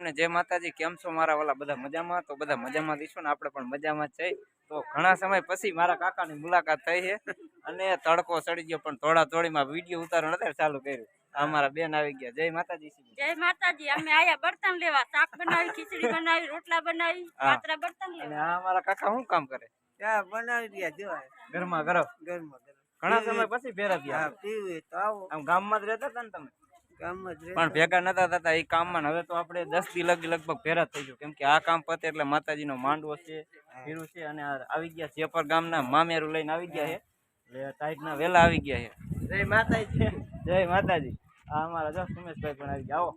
ને જય માતાજી કેમ છો મારા વાલા? બધા મજામાં? તો બધા મજામાં દઈશું ને આપણે પણ મજામાં છે. તો ઘણા સમય પછી મારા કાકાની મુલાકાત થઈ છે અને તડકો ચડી ગયો પણ થોડા થોડીમાં વીડિયો ઉતારણ અત્યારે ચાલુ કર્યું. અમારા બેન આવી ગયા. જય માતાજી જય માતાજી અમે આયા બર્તન લેવા. શાક બનાવી ખીચડી બનાવી રોટલા બનાવી. પાત્રા બર્તન લેવા. આ અમારા કાકા શું કામ કરે? ચા બનાવી રહ્યા જોવાય ઘરમાં ગરમ ઘરમાં. ઘણા સમય પછી ભેરા હા થયા પીવું તો આવો. આમ ગામમાં જ રહેતા હતા ને તમે? જ પણ ભેગા નતા થતા એ કામમાં હવે તો આપણે દસથી લગી લગભગ ભેરા થઈ ગયું. કેમ કે આ કામ પતે એટલે માતાજીનો માંડવો છે ફીરું છે અને આ આવી ગયા સેપર ગામના મામેરું લઈને આવી ગયા છે. એટલે ટાઈટના વેલા આવી ગયા છે. જય માતાજી. જય માતાજી. આ અમારા જો સુમેશભાઈ પણ આવી ગયા. આવો.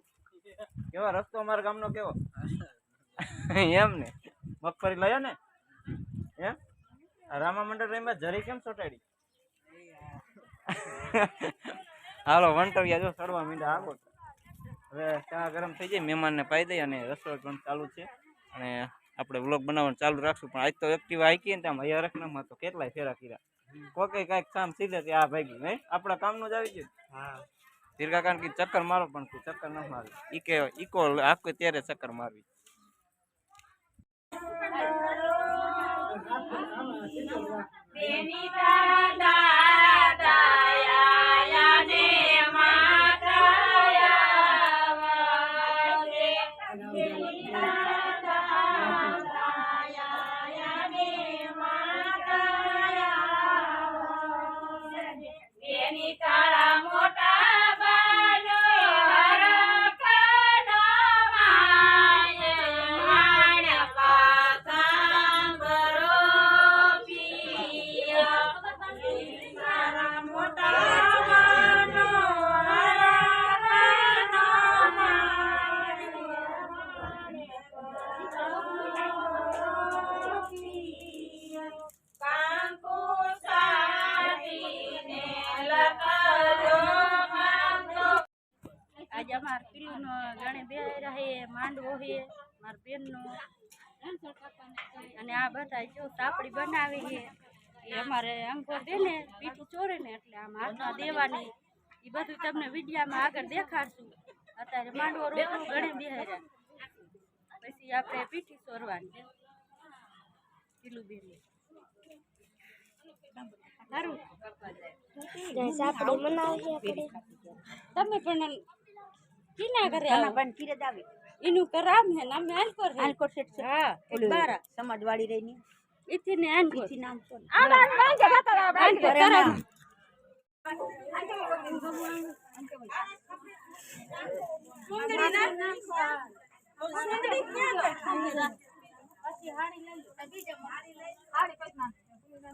કેવો રસ્તો અમારા ગામનો કેવો? એમ ને. મગફળી લયો ને? એમ? રામા મંડળ રહીમાં જરી કેમ ચોટાડી? હાલો વંટવ્યા જો સડવા મીંડા આગો હવે ચા ગરમ થઈ જાય મહેમાનને પાઈ દઈ અને રસોઈ પણ ચાલુ છે. અને આપણે વ્લોગ બનાવવાનું ચાલુ રાખશું પણ આજ તો એક્ટિવા આઈકી ને આમ અહીંયા રખનામાં તો કેટલાય ફેરા કર્યા. કોકે કાંઈક કામ સીધે તે આ ભાગી નહીં? આપણા કામનું જ આવી ગયું. હા. દીર્ઘાકાંડ કી ચક્કર મારો પણ તું ચક્કર ન મારી. ઈકે ઈકો આખો ત્યારે ચક્કર મારવી. બેની દાદા માંડવો છે માર બેનનો. અને આ બધા જો સાપડી બનાવી છે. એ અમારે અંકો દે ને પીઠું ચોરે ને એટલે આમ હાથમાં દેવાની. એ બધું તમને વિડીયામાં આગળ દેખાડશું. અત્યારે માંડવો રોટલું ગણે બિહાર્યા પછી આપણે પીઠી ચોરવાની. કિલું બેન તમે પણ કીના ઘરે આવો. પણ કિરે દાવી એનું કરામ હે ને અમે આલકોર હે. આલકોટ સેટ છે. હા ઓલું બારા. સમાજવાળી રહીને ઇથી ને આનકોર ઈથી નામ છે ને. આ બાર બાંધે બાતા બાંધે કરામ સુંદરી ના સુંદરી ક્યાં ગઈ પછી હાડી લઈ લો બીજે હાડી લઈ હાડી પછી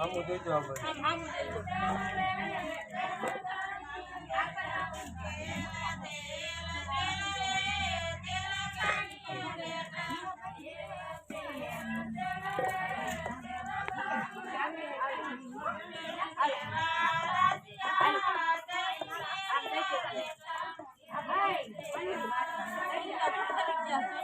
આમું જોઈજો આપણે આમ રાખો, રાખો, બોલો આપણે.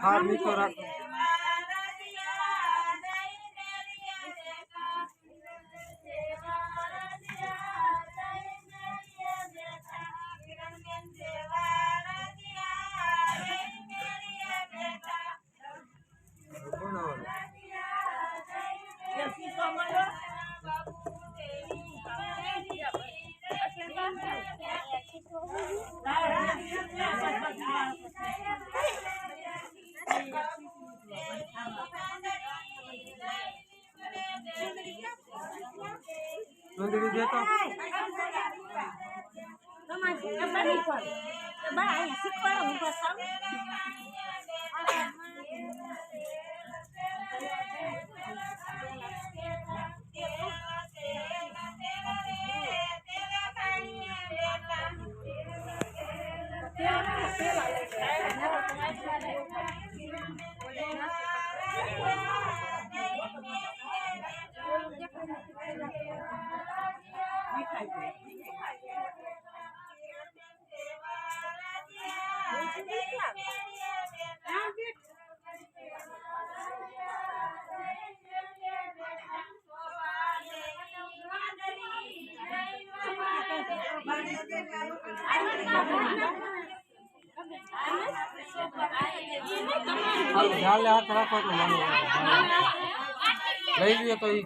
હા મિત્રો રાખો. ચૂંદડી દેતો હાલો હાથ રાખો તો લઈ લ્યો તો ઈ.